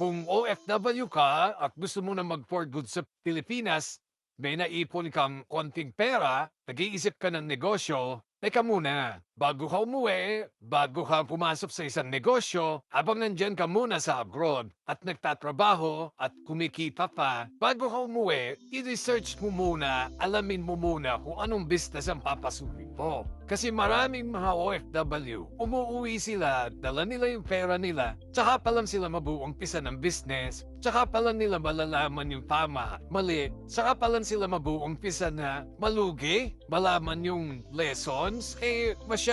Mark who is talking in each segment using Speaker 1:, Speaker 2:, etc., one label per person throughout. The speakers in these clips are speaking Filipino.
Speaker 1: kung OFW ka at gusto mo na mag-for good sa Pilipinas, may naipon kang konting pera, nag-iisip ka ng negosyo, teka muna, bago ka umuwi, bago ka pumasok sa isang negosyo, habang nandyan ka muna sa abroad at nagtatrabaho at kumikita pa, bago ka umuwi, i-research mo muna, alamin mo muna kung anong business ang papasukin mo. Kasi maraming mga OFW, umuwi sila, dala nila yung pera nila, tsaka pa lang sila mabuumpisa ng business, tsaka pa lang nila malalaman yung tama mali, tsaka pa lang sila mabuumpisa na malugi, malaman yung lessons, eh masyadong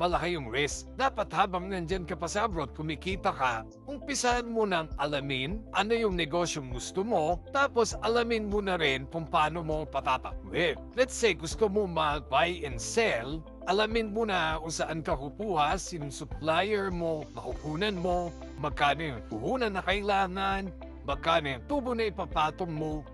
Speaker 1: malaki yung risk. Dapat habang nandyan ka pa sa abroad, kumikita ka, umpisahan mo nang alamin ano yung negosyong gusto mo, tapos alamin mo na rin kung paano mo patatakwin. Let's say gusto mo mag-buy and sell, alamin mo na kung saan ka kukuha, sinong supplier mo, makukunan mo, magkano yung puhunan na kailangan, magkano yung tubo na ipapatong mo,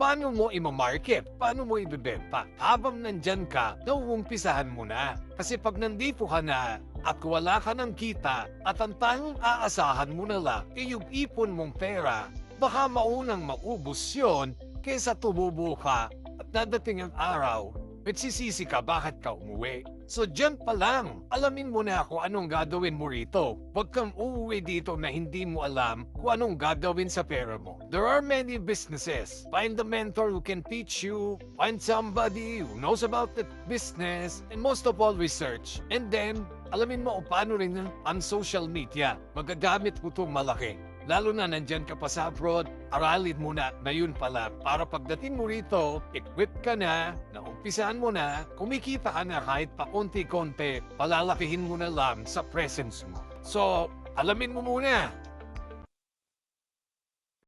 Speaker 1: paano mo i-market, paano mo ibebenta. Habang nandyan ka, nauumpisahan mo na. Kasi pag nandito ka na at wala ka ng kita at ang tanging aasahan mo na lang ay yung ipon mong pera, baka maunang maubos yon kaysa tumubo ka at dadating ang araw Nagsisisi ka bakit ka umuwi. So dyan pa lang, alamin mo na kung anong gagawin mo rito. Huwag kang uuwi dito na hindi mo alam kung anong gagawin sa pera mo. There are many businesses. Find a mentor who can teach you. Find somebody who knows about the business. And most of all, research. And then, alamin mo paano rin ang social media. Magagamit mo itong malaki. Lalo na nandyan ka pa sa abroad, aralin mo na na yun pala para pagdating mo rito, equip ka na, naumpisahan mo na, kumikita ka na kahit pa konti-konti, palalakihin mo na lang sa presence mo. So, alamin mo muna